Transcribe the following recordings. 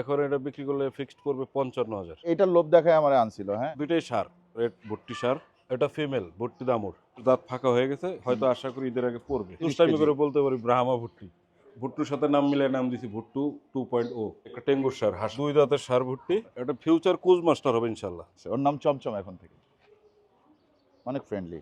এখন এটা বিক্রি করলে ফিক্সড করবে পঞ্চান্ন হাজার। এটার লোভ দেখায় আমার আনছিল হ্যাঁ? দুইটাই সার রেড ভুট্টি সার এটা ফিমেল ভুট্টি দামুর দাঁত ফাঁকা হয়ে গেছে হয়তো আশা করি ঈদের আগে পড়বে। দুষ্টামি কেজি। করে বলতে পারি ব্রাহ্মা ভুট্টি। ভুট্টুর সাথে নাম মিলে নাম দিছি ভুট্টু টু পয়েন্ট ও একটা টেঙ্গুর সার হাঁস দুই দাঁতের সার ভুট্টি। এটা ফিউচার কুজ মাস্টার হবে ইনশাল্লাহ। ওর নাম চমচম এখন থেকে। অনেক ফ্রেন্ডলি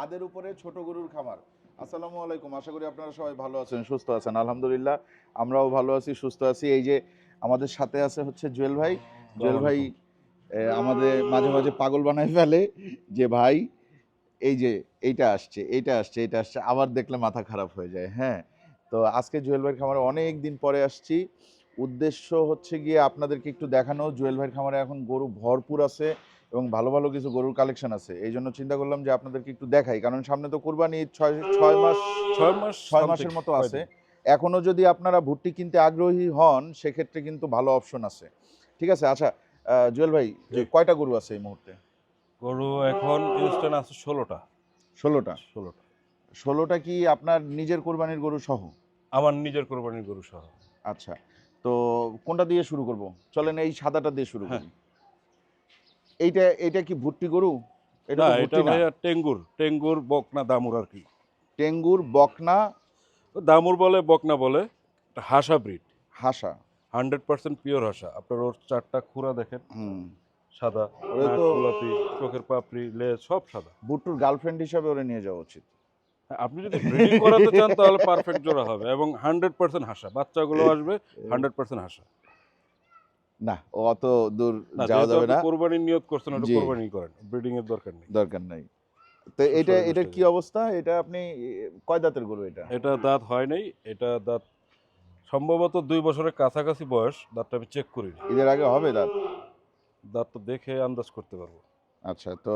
ছাদের উপরে ছোট গরুর খামার। আসসালামু আলাইকুম আশা করি আপনারা সবাই ভালো আছেন সুস্থ আছেন। আলহামদুলিল্লাহ আমরাও ভালো আছি সুস্থ আছি। এই যে আমাদের সাথে আছে হচ্ছে জুয়েল ভাই। জুয়েল ভাই আমাদের মাঝে মাঝে পাগল বানায় ফেলে যে ভাই এই যে এইটা আসছে এইটা আসছে এইটা আসছে। আবার দেখলে মাথা খারাপ হয়ে যায় হ্যাঁ? তো আজকে জুয়েল ভাইয়ের খামারে অনেক দিন পরে আসছি। উদ্দেশ্য হচ্ছে গিয়ে আপনাদেরকে একটু দেখানো। জুয়েল ভাইয়ের খামারে এখন গরু ভরপুর আছে। এবং ভালো ভালো কিছু গরুর কালেকশন আছে। এই জন্য চিন্তা করলাম যে আপনাদেরকে একটু দেখাই কারণ সামনে তো কোরবানি ছয় ছয় মাস ছয় মাস ছয় মাসের মতো আছে। এখনও যদি আপনারা ভুট্টি কিনতে আগ্রহী হন সেক্ষেত্রে কিন্তু ভালো অপশন আছে। ঠিক আছে? আচ্ছা জুয়েল ভাই কয়টা গরু আছে এই মুহূর্তে? গরু এখন ইনস্ট্যান্ট আছে ষোলোটা। ষোলোটা? ষোলোটা। ষোলোটা কি আপনার নিজের কোরবানির গরু সহ? আমার নিজের কোরবানির গরু সহ। আচ্ছা তো কোনটা দিয়ে শুরু করব? চলেন এই সাদাটা দিয়ে শুরু হ্যাঁ। করি। এইটা এটা কি ভুট্টি গরু? এটা এটা ভাইয়া টেঙ্গুর টেঙ্গুর বকনা দামুর আর কি। টেঙ্গুর বকনা? দামুর বলে বকনা বলে এটা হাসা ব্রিড। হাসা। হান্ড্রেড পার্সেন্ট পিওর হাসা। আপনার ওর চারটা খুরা দেখেন। হুম। সাদা গোলাপি চোখের পাপড়ি লেজ সব সাদা। ভুট্টুর গার্লফ্রেন্ড হিসাবে ওরে নিয়ে যাওয়া উচিত। আপনি যদি ব্রিডিং করাতে চান তাহলে পারফেক্ট জোড়া হবে। এবং হান্ড্রেড পার্সেন্ট হাসা। বাচ্চাগুলো আসবে হান্ড্রেড পার্সেন্ট হাসা। না অত দূর যাওয়া যাবে না। কোরবানির নিয়ত করছেন ওটা কোরবানি করেন ব্রিডিং এর দরকার নেই। দরকার নাই। তো এটা এটার কি অবস্থা? এটা আপনি কয় দাঁতের গরু এটা? এটা দাঁত হয় নাই এটা দাঁত সম্ভবত দুই বছরের কাছাকাছি বয়স দাঁতটা আমি চেক করিনি। এর আগে হবে দাঁত? দাঁত তো দেখে আন্দাজ করতে পারব। আচ্ছা তো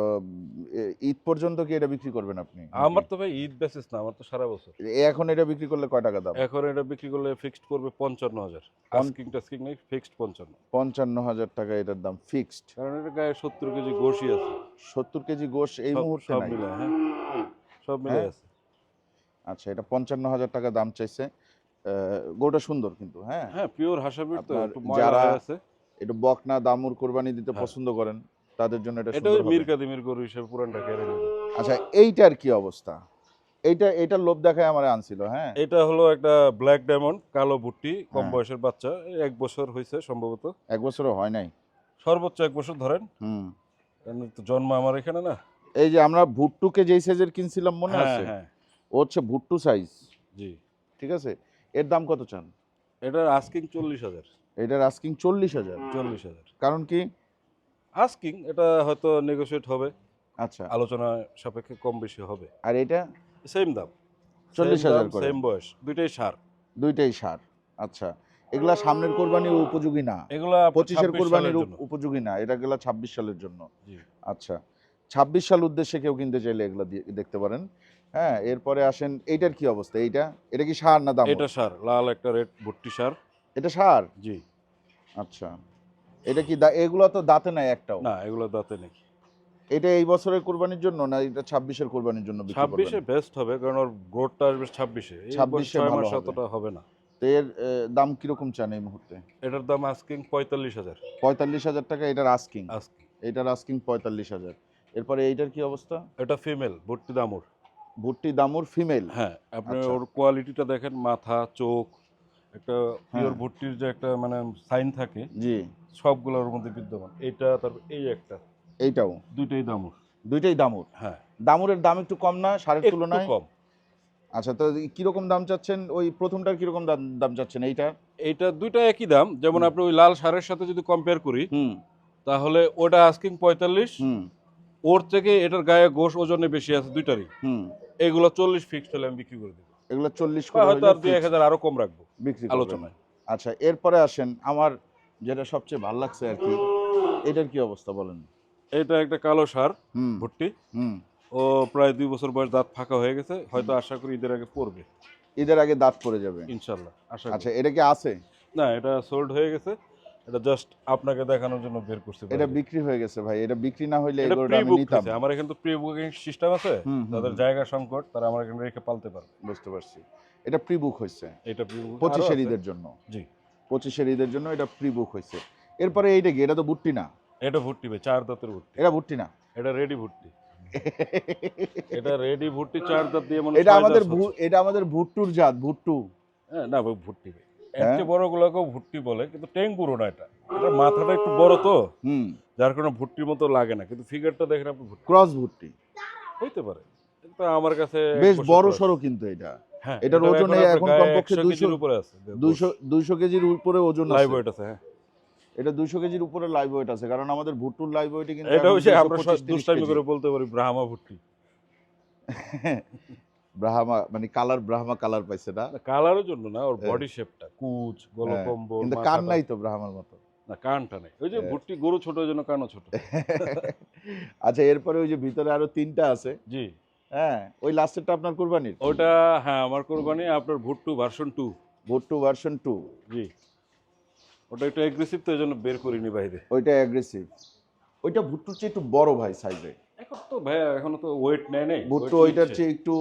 ঈদ পর্যন্ত কি এটা বিক্রি করবেন আপনি আমার তো ভাই ঈদ বেসিস না আমার তো সারা বছর। এখন এটা বিক্রি করলে কয় টাকা দাম? এখন এটা বিক্রি করলে ফিক্সড করবে পঞ্চান্ন হাজার। আস্কিং টাস্কিং নেই ফিক্সড পঞ্চান্ন। পঞ্চান্ন হাজার টাকা এটার দাম ফিক্সড কারণ এটা গায়ে সত্তর কেজি গোশই আছে। সত্তর কেজি গোশ এই মুহূর্তে সব মিলে হ্যাঁ। সব মিলে হ্যাঁ? আছে। আচ্ছা এটা পঞ্চান্ন হাজার টাকা দাম চাইছে। গরুটা সুন্দর কিন্তু হ্যাঁ? হ্যাঁ পিওর হাসাবির তো একটু ময়লা যারা আছে। এটা বকনা দামুর কোরবানি দিতে হ্যাঁ। পছন্দ করেন তাদের জন্য এটা এটা সুন্দর ওই হবে। মীর কাদিমের গরু হিসেবে পুরানটা কেড়ে নেবে। আচ্ছা এইটার কি অবস্থা? এইটা এইটার লোভ দেখায় আমার আনছিল হ্যাঁ? এটা হলো একটা ব্ল্যাক ডায়মন্ড কালো ভুট্টি কম হ্যাঁ। বয়সের বাচ্চা এই এক বছর হয়েছে সম্ভবত। এক বছরও হয় নাই? সর্বোচ্চ এক বছর ধরেন। হুম। কারণ তো জন্ম আমার এখানে না। এই যে আমরা ভুট্টুকে যেই সাইজের কিনছিলাম মনে হ্যাঁ আছে? হ্যাঁ। ও হচ্ছে ভুট্টু সাইজ জি। ঠিক আছে? এর দাম কত চান? এটার আস্কিং চল্লিশ হাজার। এটার আস্কিং চল্লিশ হাজার। চল্লিশ হাজার। কারণ কি? আস্কিং এটা হয়তো নেগোশিয়েট হবে। আচ্ছা। আলোচনা সাপেক্ষে কম বেশি হবে। আর এটা? সেম দাম। চল্লিশ হাজার সেম বয়স দুইটাই সার। দুইটাই সার। আচ্ছা এগুলা সামনের কোরবানির উপযোগী না? এগুলা পঁচিশের কোরবানির। উপযোগী না? এটা গেলা ছাব্বিশ সালের জন্য। জি। আচ্ছা ছাব্বিশ সাল উদ্দেশ্যে কেউ কিনতে চাইলে এগুলা দেখতে পারেন। হ্যাঁ এরপরে আসেন এইটার কি অবস্থা? এইটা? এটা কি সার না দাম এটা সার লাল একটা রেড ভুট্টি সার। এটা সার? জি। আচ্ছা। এটা কি এগুলো তো দাঁতে নাই একটাও? না এগুলো দাঁতে নেই। এটা এই বছরের কোরবানির জন্য না এটা ছাব্বিশের কোরবানির জন্য ছাব্বিশে বেস্ট হবে কারণ ওর গ্রোথটা আসবে ছাব্বিশে। 26 এ ছয় মাস হবে। অতটা হবে না। এর দাম কীরকম চান এই মুহূর্তে? এটার দাম আস্কিং পঁয়তাল্লিশ হাজার। পঁয়তাল্লিশ হাজার টাকা এটার আস্কিং আস্কিং এটার আস্কিং পঁয়তাল্লিশ হাজার। এরপরে এইটার কি অবস্থা? এটা ফিমেল ভুট্টি দামুর। ভুট্টি দামুর ফিমেল হ্যাঁ আপনি আচ্ছা। ওর কোয়ালিটিটা দেখেন মাথা চোখ একটা পিওর হ্যাঁ। ভুট্টির যে একটা মানে সাইন থাকে জি। সবগুলোর মধ্যে বিদ্যমান। এটা তারপর এই একটা। এইটাও? দুইটাই দামুর। দুইটাই দামুর? হ্যাঁ। দামুরের দাম একটু কম না সারের তুলনায়? কম। আচ্ছা তো কীরকম দাম চাচ্ছেন? ওই প্রথমটার কীরকম দাম দাম চাচ্ছেন এইটা? এইটা দুইটা একই দাম। যেমন আপনি ওই লাল সারের সাথে যদি কম্পেয়ার করি হুম। তাহলে ওটা আস্কিং পঁয়তাল্লিশ। হুম। ওর থেকে এটার গায়ে গোশ ওজনে বেশি আছে দুইটারই। হুম। এগুলো চল্লিশ ফিক্সড হলে আমি বিক্রি করে দেবো। এগুলো চল্লিশ হয়তো আর দুই এক হাজার আরও কম রাখব। বিক্রি আলোচনায়। আচ্ছা এরপরে আসেন আমার যেটা সবচেয়ে ভালো লাগছে আর কি এটার কি অবস্থা বলেন? এটা একটা কালো সার ভুট্টি। হুম। ও প্রায় দুই বছর বয়স দাঁত ফাঁকা হয়ে গেছে হয়তো আশা করি ঈদের আগে পড়বে ঈদের আগে দাঁত পড়ে যাবে। ইনশাল্লাহ আশা আচ্ছা এটা কি আছে? না এটা সোল্ড হয়ে গেছে এটা জাস্ট আপনাকে দেখানোর জন্য বের করছি এটা বিক্রি হয়ে গেছে ভাই এটা বিক্রি না হইলে গরুটা আমি নিতাম। আমার এখানে তো প্রি বুকিং সিস্টেম আছে তাদের জায়গা সংকট তারা আমার এখানে রেখে পালতে পারবে। বুঝতে পারছি। এটা প্রি বুক হয়েছে। এটা পঁচিশের ঈদের জন্য। জি। পঁচিশের ঈদের জন্য এটা প্রি বুক হয়েছে। এরপরে এইটা কি? এটা তো ভুট্টি না? এটা ভর্তি ভাই চার দাঁতের ভর্তি এটা ভুট্টি না? এটা রেডি ভর্তি এটা রেডি ভর্তি চার দাঁত দিয়ে মনে এটা আমাদের। এটা আমাদের ভুট্টুর জাত ভুট্টু। হ্যাঁ না ভাই ভর্তি ভাই। এর হ্যাঁ? চেয়ে বড় গুলোকেও ভর্তি বলে কিন্তু ট্যাং পুরো না এটা। এটা মাথাটা একটু বড় তো। হুম। যার কারণে ভর্তির মতো লাগে না। কিন্তু ফিগারটা দেখেন আপনি ক্রস ভুট্টি। হইতে পারে। কিন্তু আমার কাছে বেশ বড়। সড়ো কিন্তু এটা। এটার এটা ওজনে এখন কমপক্ষে 100 কেজির উপরে আছে দুইশো দুইশো কেজির উপরে ওজন লাইভ আছে ওয়েট আছে হ্যাঁ। এটা দুইশো কেজির উপরে লাইভ ওয়েট আছে কারণ আমাদের ভুট্টুর লাইভ ওয়েট কিন্তু এটা হচ্ছে আমরা 30 দুষ্টামি করে বলতে পারি ব্রাহ্মা ভর্তি ব্রাহ্মা মানে কালার ব্রাহ্মা কালার পাইছে না? কালারের জন্য না ওর হ্যাঁ। বডি শেপটা কুচ গলকম্বল কিন্তু কান নাই তো ব্রাহ্মার মতো। না কানটা নেই। ওই যে হ্যাঁ। ভর্তি গরু ছোট ওই জন্য কানও ছোট। আচ্ছা এরপরে ওই যে ভিতরে আরও তিনটা আছে। জি। হ্যাঁ ওই লাস্টেরটা আপনার কুরবানির? ওটা হ্যাঁ আমার কোরবানি আপনার Bhuttu version two Bhuttu version two জি। ওটা একটু এগ্রেসিভ তো এই জন্য বের করিনি বাইরে। ওইটা অ্যাগ্রেসিভ ওইটা ভুট্টুর চেয়ে একটু বড় ভাই সাইজে এখন তো ভাইয়া এখনও তো ওয়েট নেয় নেই। ভুট্টু ওইটার চেয়ে একটু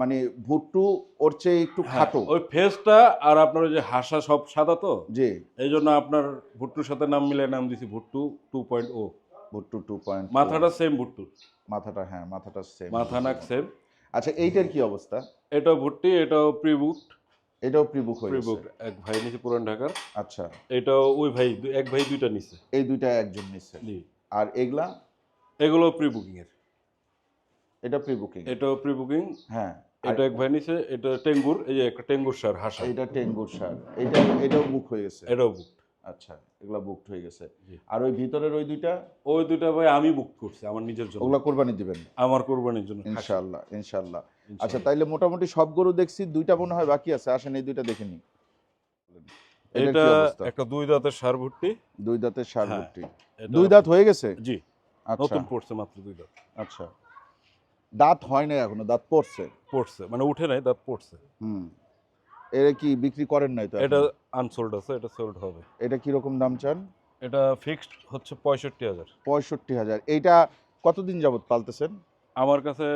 মানে ভুট্টু ওর চেয়ে একটু হ্যাঁ, খাটো। ওই ফেসটা আর আপনার ওই যে হাসা সব সাদা তো? জি। এই জন্য আপনার ভুট্টুর সাথে নাম মিলে নাম দিছি ভুট্টু টু পয়েন্ট ও ভুট্টু টু পয়েন্ট মাথাটা সেম ভুট্টু মাথাটা হ্যাঁ মাথাটা সেম মাথা নাক সেম আচ্ছা এইটার কি অবস্থা? এটাও ভুট্টি এটাও প্রিবুক এটাও প্রিবুক হয়ে প্রিবুক গেছে এক ভাই নিচে পুরান ঢাকার। আচ্ছা। এটাও ওই ভাই এক ভাই দুইটা নিছে। এই দুইটা একজন নিচ্ছে জি। আর এগুলা? এগুলো প্রি বুকিং এর। এটা প্রি বুকিং এটাও প্রি বুকিং হ্যাঁ। এটা এক ভাই নিছে এটা টেঙ্গুর এই যে একটা টেঙ্গুর সার হাসা। এটা টেঙ্গুর সার। এটা এটাও বুক হয়ে গেছে। এটাও বুক আচ্ছা এগুলা বুকড হয়ে গেছে। আর ওই ভিতরের ওই দুইটা? ওই দুইটা ভাই আমি বুক করছি আমার নিজের জন্য। ওগুলা কোরবানি দিবেন? আমার কোরবানির জন্য। ইনশাআল্লাহ ইনশাআল্লাহ। আচ্ছা তাইলে মোটামুটি সব গরু দেখছি দুইটা মনে হয় বাকি আছে আসেন এই দুইটা দেখে নিই। এটা একটা দুই দাঁতের সার ভুট্টি। দুই দাঁতের সার হ্যাঁ, ভর্তি দুই দাঁত হয়ে গেছে? জি আচ্ছা। নতুন পড়ছে মাত্র দুই দাঁত। আচ্ছা। দাঁত হয় না এখনও দাঁত পড়ছে? পড়ছে মানে উঠে নাই দাঁত পড়ছে। হুম। এটা কি বিক্রি করেন নাই তো এটা আনসোল্ড আছে এটা সোল্ড হবে। এটা কীরকম দাম চান? এটা ফিক্সড হচ্ছে পঁয়ষট্টি হাজার। পঁয়ষট্টি হাজার। এইটা কতদিন যাবত পালতেছেন? আমার কাছে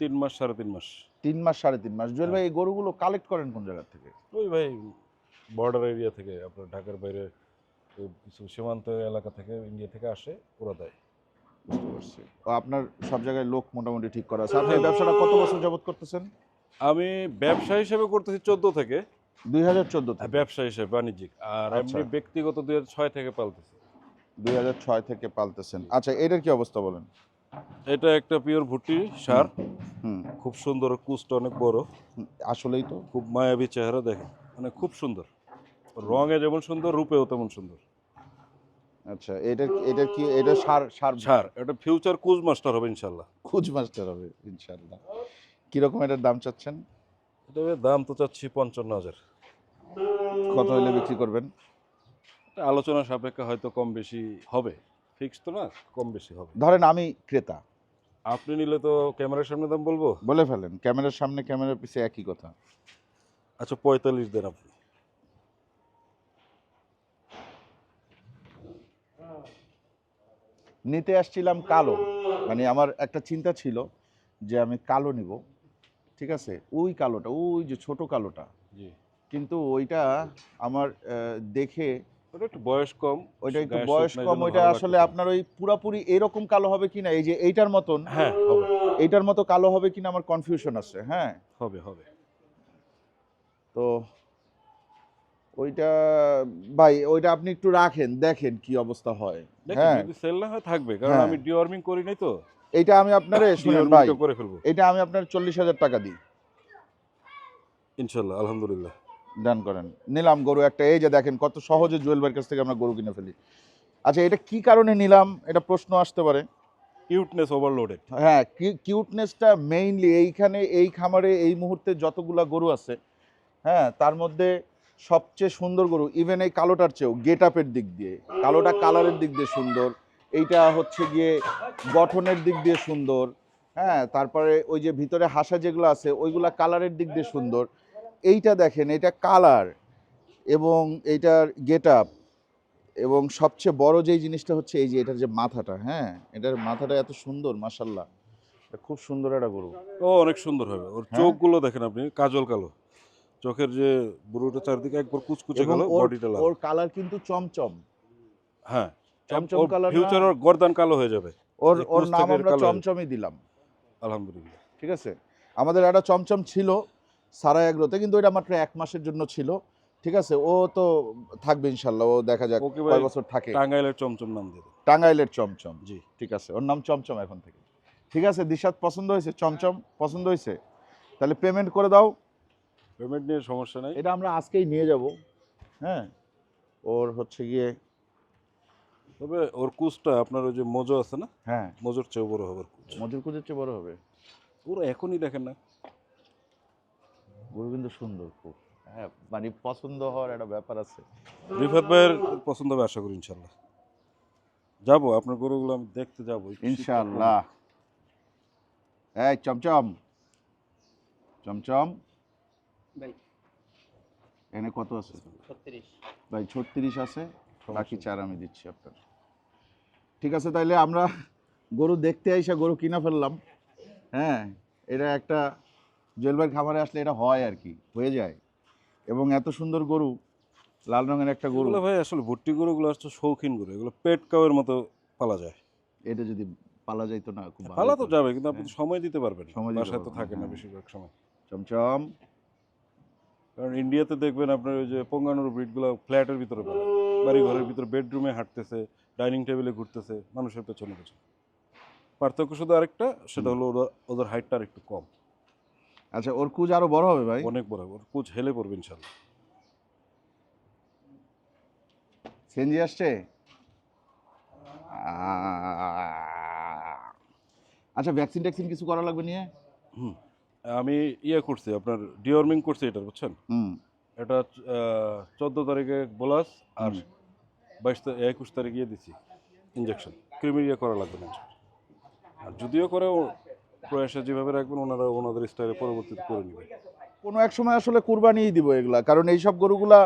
তিন মাস সাড়ে তিন মাস। তিন মাস সাড়ে তিন মাস। জুয়েল ভাই এই গরুগুলো কালেক্ট করেন কোন জায়গা থেকে? ওই ভাই বর্ডার এরিয়া থেকে আপনার ঢাকার বাইরে কিছু সীমান্ত এলাকা থেকে ইন্ডিয়া থেকে আসে ওরা দেয়। বুঝতে পারছি। আপনার সব জায়গায় লোক মোটামুটি ঠিক করা আছে। আপনি ব্যবসাটা কত বছর যাবত করতেছেন? আমি ব্যবসা হিসেবে করতেছি চোদ্দ থেকে। দুই হাজার চোদ্দ থেকে। ব্যবসা হিসেবে বাণিজ্যিক। আর আপনি ব্যক্তিগত দুই হাজার ছয় থেকে পালতেছি। দুই হাজার ছয় থেকে পালতেছেন। আচ্ছা এটার কি অবস্থা বলেন? এটা একটা পিওর ভুট্টি সার। হুম। খুব সুন্দর কুচটা অনেক বড়। আসলেই তো। খুব মায়াবী চেহারা দেখে মানে খুব সুন্দর। রঙে যেমন সুন্দর রূপেও তেমন সুন্দর। আচ্ছা এটা এটা কি এটা সার সার? সার এটা ফিউচার কুজ মাস্টার হবে ইনশাল্লাহ। খুঁজ মাস্টার হবে ইনশাল্লাহ। কীরকম এটার দাম চাচ্ছেন? এটা দাম তো চাচ্ছি পঞ্চান্ন হাজার। কত হলে বিক্রি করবেন? এটা আলোচনা সাপেক্ষে হয়তো কম বেশি হবে। ফিক্স তো না কম বেশি হবে। ধরেন আমি ক্রেতা। আপনি নিলে তো ক্যামেরার সামনে দাম বলব? বলে ফেলেন ক্যামেরার সামনে ক্যামেরার পিছে একই কথা। আচ্ছা পঁয়তাল্লিশ দেন আপনি। নিতে আসছিলাম কালো। মানে আমার একটা চিন্তা ছিল যে আমি কালো নিব। ঠিক আছে? ওই কালোটা ওই যে ছোট কালোটা। কিন্তু ওইটা আমার দেখে ওটা একটু বয়স কম ওইটা একটু বয়স কম ওইটা আসলে আপনার ওই পুরাপুরি এরকম কালো হবে কিনা এই যে এইটার মতন হ্যাঁ এইটার মতো কালো হবে কিনা আমার কনফিউশন আছে হ্যাঁ? হবে হবে। তো ওইটা ভাই ওইটা আপনি একটু রাখেন দেখেন কি অবস্থা হয়। হ্যাঁ। সেল না হয় থাকবে কারণ হ্যাঁ। আমি ডিওয়ার্মিং করি নাই তো। এইটা আমি আপনার শুনেন ভাই করে ফেলব। এটা আমি আপনার চল্লিশ হাজার টাকা দিই। ইনশাল্লাহ আলহামদুলিল্লাহ। দান করেন। নিলাম গরু একটা এই যে দেখেন কত সহজে জুয়েল ভাইয়ের কাছ থেকে আমরা গরু কিনে ফেলি। আচ্ছা এটা কি কারণে নিলাম? এটা প্রশ্ন আসতে পারে। কিউটনেস ওভারলোডেড হ্যাঁ কিউটনেসটা মেইনলি এইখানে এই খামারে এই মুহূর্তে যতগুলা গরু আছে হ্যাঁ তার মধ্যে সবচেয়ে সুন্দর গরু ইভেন এই কালোটার চেয়েও গেট আপের দিক দিয়ে। কালোটা কালারের দিক দিয়ে সুন্দর। এইটা হচ্ছে গিয়ে গঠনের দিক দিয়ে সুন্দর হ্যাঁ? তারপরে ওই যে ভিতরে হাসা যেগুলো আছে ওইগুলা কালারের দিক দিয়ে সুন্দর। এইটা দেখেন এটা কালার এবং এইটার গেট আপ এবং সবচেয়ে বড় যেই জিনিসটা হচ্ছে এই যে এটার যে মাথাটা হ্যাঁ? এটার মাথাটা এত সুন্দর মাসাল্লাহ খুব সুন্দর একটা গরু। ও অনেক সুন্দর হবে। ওর হ্যাঁ? চোখগুলো দেখেন আপনি কাজল কালো। চোখের যে বুড়োটা চারদিকে একবার কুচকুচে গেল বডিটা ওর কালার কিন্তু চমচম। হ্যাঁ। চমচম কালার ফিউচার ওর গর্দান কালো হয়ে যাবে। ওর ওর নাম আমরা চমচমই দিলাম। আলহামদুলিল্লাহ। ঠিক আছে? আমাদের একটা চমচম ছিল সারা এগ্রোতে কিন্তু এটা মাত্র এক মাসের জন্য ছিল। ঠিক আছে? ও তো থাকবে ইনশাল্লাহ ও দেখা যাক কয় বছর থাকে। টাঙ্গাইলের চমচম নাম দিয়ে টাঙ্গাইলের চমচম। জি। ঠিক আছে? ওর নাম চমচম এখন থেকে। ঠিক আছে? দিশাত পছন্দ হয়েছে? চমচম পছন্দ হয়েছে? তাহলে পেমেন্ট করে দাও। পেমেন্ট নিয়ে সমস্যা নাই। এটা আমরা আজকেই নিয়ে যাব। হ্যাঁ? ওর হচ্ছে গিয়ে তবে ওর কুচটা আপনার ওই যে মোজো আছে না? হ্যাঁ। মোজোর চেয়েও বড় হবে কুচ। মজুর কুজের চেয়ে বড় হবে। পুরো এখনই দেখেন না। গরু কিন্তু সুন্দর খুব হ্যাঁ মানে পছন্দ হওয়ার একটা ব্যাপার আছে। রিফাত ভাইয়ের পছন্দ হবে আশা করি ইনশাল্লাহ যাব আপনার গরুগুলো আমি দেখতে যাব। শীতটা এই চমচম। চমচম। ভাই। এখানে কত আছে? ছত্রিশ। ভাই ছত্রিশ আছে। বাকি চার আমি দিচ্ছি আপনার। ঠিক আছে তাইলে আমরা গরু দেখতে আইসা গরু কিনা ফেললাম। হ্যাঁ এটা একটা জুয়েলবাই খামারে আসলে এটা হয় আর কি হয়ে যায়। এবং এত সুন্দর গরু লাল রঙের একটা গরু। ভাই আসলে ভর্তি গরুগুলো আসছে শৌখিন গরু এগুলো পেট কাউয়ের মতো পালা যায়। এটা যদি পালা যাইতো না খুব পালা তো যাবে কিন্তু আপনি সময় দিতে পারবেন সময় বাসায় তো থাকে না হ্যাঁ। বেশিরভাগ সময়। চমচম। কারণ ইন্ডিয়াতে দেখবেন আপনার ওই যে পঙ্গানোর ব্রিডগুলো ফ্ল্যাটের ভিতরে বাড়ি ঘরের ভিতরে বেডরুমে হাঁটতেছে। ডাইনিং টেবিলে ঘুরতেছে মানুষের পেছনে পেছনে। পার্থক্য শুধু আরেকটা সেটা হলো ওরা- ওদের হাইটটা আর একটু কম। আচ্ছা ওর কুজ আরও বড় হবে ভাই? অনেক বড় হবে ওর কুচ হেলে পড়বে ইনশাল্লাহ সিএনজি আসছে? আচ্ছা ভ্যাকসিন ট্যাকসিন কিছু করা লাগবে নিয়ে? হুম আমি ইয়ে করছি আপনার ডিওর্মিং করছি এটা বুঝছেন? হুম। এটা চোদ্দ তারিখে বোলাস আর। বাইশ একুশ তারিখে দিছি ইঞ্জেকশন ক্রিমি ইয়ে করা লাগবে না। আর যদিও করে প্রয়াসে যেভাবে রাখবেন, ওনারা ওনাদের স্টাইলে পরবর্তীতে করে নেবে। কোনো এক সময় আসলে কুরবানিই দিব এগুলা, কারণ এই সব গরুগুলা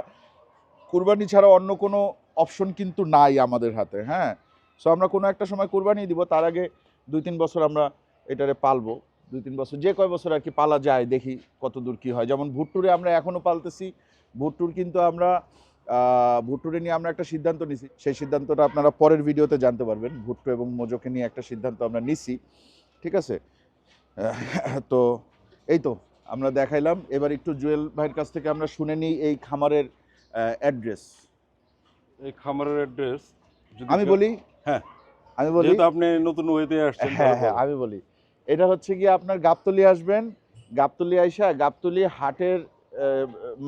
কুরবানি ছাড়া অন্য কোনো অপশন কিন্তু নাই আমাদের হাতে হ্যাঁ? সো আমরা কোনো একটা সময় কুরবানি দিব, তার আগে দুই তিন বছর আমরা এটারে পালবো। দুই তিন বছর, যে কয় বছর আর কি পালা যায়, দেখি কত দূর কি হয়। যেমন ভুট্টুরে আমরা এখনও পালতেছি, ভুট্টুর কিন্তু আমরা ভুট্টুরে নিয়ে আমরা একটা সিদ্ধান্ত নিছি। সেই সিদ্ধান্তটা আপনারা পরের ভিডিওতে জানতে পারবেন। ভুট্টু এবং মোজোকে নিয়ে একটা সিদ্ধান্ত আমরা নিছি। ঠিক আছে? তো এই তো আমরা দেখাইলাম। এবার একটু জুয়েল ভাইয়ের কাছ থেকে আমরা শুনে নিই এই খামারের অ্যাড্রেস এই খামারের অ্যাড্রেস আমি বলি? হ্যাঁ। আমি বলি? আপনি নতুন ওয়েতে আসছেন হ্যাঁ হ্যাঁ আমি বলি। এটা হচ্ছে কি আপনার গাবতলি আসবেন। গাবতলি আইসা গাবতলি হাটের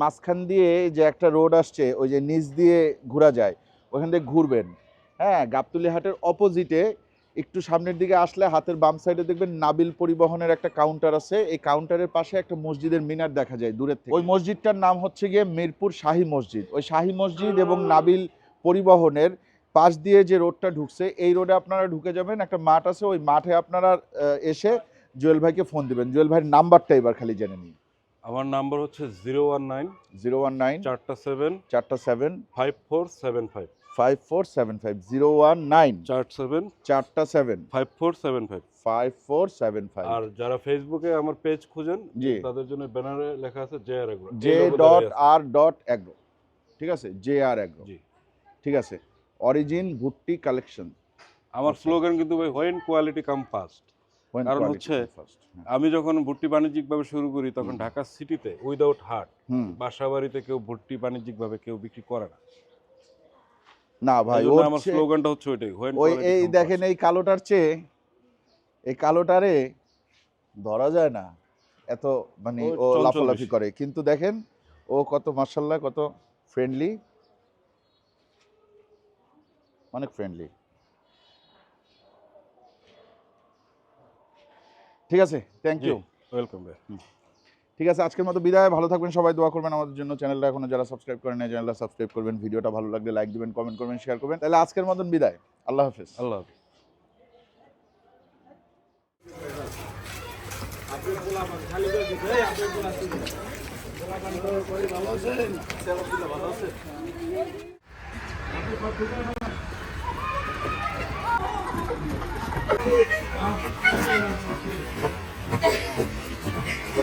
মাঝখান দিয়ে যে একটা রোড আসছে, ওই যে নিচ দিয়ে ঘোরা যায়, ওখান থেকে ঘুরবেন। হ্যাঁ গাবতলি হাটের অপোজিটে একটু সামনের দিকে আসলে হাতের বাম সাইডে দেখবেন নাবিল পরিবহনের একটা কাউন্টার আছে। এই কাউন্টারের পাশে একটা মসজিদের মিনার দেখা যায় দূরের থেকে। ওই মসজিদটার নাম হচ্ছে গিয়ে মিরপুর শাহী মসজিদ। ওই শাহী মসজিদ এবং নাবিল পরিবহনের পাশ দিয়ে যে রোডটা ঢুকছে, এই রোডে আপনারা ঢুকে যাবেন, একটা মাঠ আছে, ওই মাঠে আপনারা এসে জুয়েল ভাইকে ফোন দেবেন। জুয়েল ভাইয়ের নাম্বারটা এবার খালি জেনে নিন। আমার নাম্বার হচ্ছে zero one nine zero one nine চারটা সেভেন চারটা seven five four seven five five four seven five zero one nine চার সেভেন চারটা seven five four seven five five four seven five আর যারা ফেসবুকে আমার পেজ খুঁজেন জি। তাদের জন্য ব্যানারে লেখা আছে J R agro. J dot R dot agro ঠিক আছে? জে আর অ্যাগ্রো জি। ঠিক আছে? Origin ভুট্টি collection. আমার স্লোগান কিন্তু ভাই হোয়েন কোয়ালিটি কাম ফাস্ট কারণ হচ্ছে- আমি যখন ভর্তি বাণিজ্যিকভাবে শুরু করি তখন ঢাকা সিটিতে উইদাউট হাট বাসা বাড়িতে কেউ ভর্তি বাণিজ্যিকভাবে কেউ বিক্রি করে না। না ভাই আমার স্লোগানটা হচ্ছে ওইটাই ওই এই দেখেন এই কালোটার চেয়ে এই কালোটারে ধরা যায় না এত মানে ও ও লাফালাফি করে। কিন্তু দেখেন ও কত মার্শাল্লাহ কত ফ্রেন্ডলি অনেক ফ্রেন্ডলি ঠিক আছে? থ্যাংক ইউ ওয়েলকাম ভাই ঠিক আছে আজকের মতো বিদায়। ভালো থাকবেন সবাই দোয়া করবেন আমাদের জন্য। চ্যানেলটা এখনও যারা সাবস্ক্রাইব করেন না চ্যানেলটা সাবস্ক্রাইব করবেন। ভিডিওটা ভালো লাগলে লাইক দিবেন কমেন্ট করবেন শেয়ার করবেন। তাহলে আজকের মতন বিদায়। আল্লাহ হাফেজ। আল্লাহ হাফেজ। なぜか。